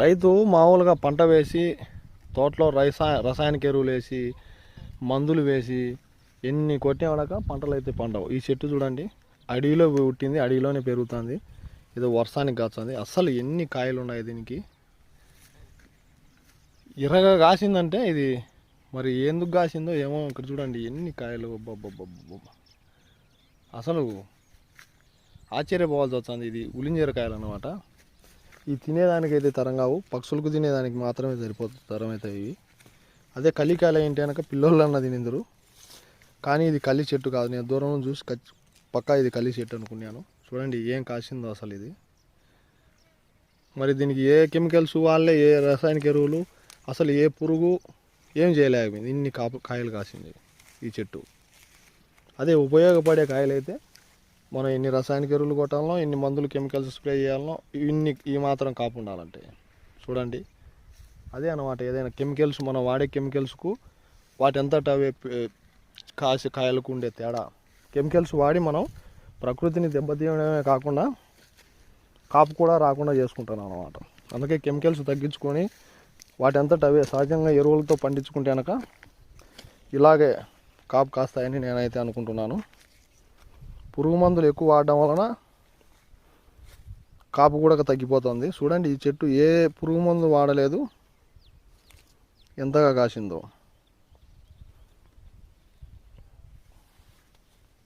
రైతు మామూలుగా పంట వేసి తోటలో రసా రసాయనిక ఎరువులు వేసి మందులు వేసి ఎన్ని కొట్టినాక పంటలు అయితే పండవు. ఈ చెట్టు చూడండి అడవిలో పుట్టింది అడవిలోనే పెరుగుతుంది. ఇది వర్షానికి కాస్తుంది అస్సలు ఎన్ని కాయలు ఉన్నాయి దీనికి? ఎర్రగా కాసిందంటే ఇది మరి ఎందుకు కాసిందో ఏమో ఇక్కడ చూడండి. ఎన్ని కాయలు? అసలు ఆశ్చర్యపోవాల్సి వస్తుంది. ఇది ఉలింజీరకాయలు అనమాట ఈ తినేదానికైతే తరం కావు పక్షులకు తినేదానికి మాత్రమే సరిపోతుంది తరం ఇవి. అదే కలికాయలు ఏంటి అనక పిల్లోళ్ళన్న తినిందరు. కానీ ఇది కల్లి చెట్టు కాదు. నేను దూరం చూసి పక్క పక్కా ఇది కల్లి చెట్టు అనుకున్నాను. చూడండి ఏం కాసిందో అసలు ఇది. మరి దీనికి ఏ కెమికల్స్ వాళ్ళే ఏ రసాయనిక ఎరువులు అసలు ఏ పురుగు ఏం చేయలేకపోయింది. ఇన్ని కాపు కాయలు కాసింది ఈ చెట్టు. అదే ఉపయోగపడే కాయలు అయితే మనం ఎన్ని రసాయనిక ఎరువులు కొట్టాలనో ఎన్ని మందులు కెమికల్స్ స్ప్రే చేయాలనో ఇన్ని ఈ మాత్రం కాపు ఉండాలంటే. చూడండి. అదే అన్నమాట. ఏదైనా కెమికల్స్ మనం వాడే కెమికల్స్కు వాటి అంతటా అవే కాసి కాయలకు ఉండే తేడా. కెమికల్స్ వాడి మనం ప్రకృతిని దెబ్బతీయడమే కాకుండా కాపు కూడా రాకుండా చేసుకుంటాను అనమాట అందుకే కెమికల్స్ తగ్గించుకొని వాటి అంతటా అవే సహజంగా ఎరువులతో పండించుకుంటే కనుక ఇలాగే కాపు కాస్తాయని నేనైతే అనుకుంటున్నాను. పురుగు మందులు ఎక్కువ వాడడం వలన కాపు కూడా తగ్గిపోతుంది. చూడండి ఈ చెట్టు ఏ పురుగు మందు వాడలేదు. ఎంతగా కాసిందో.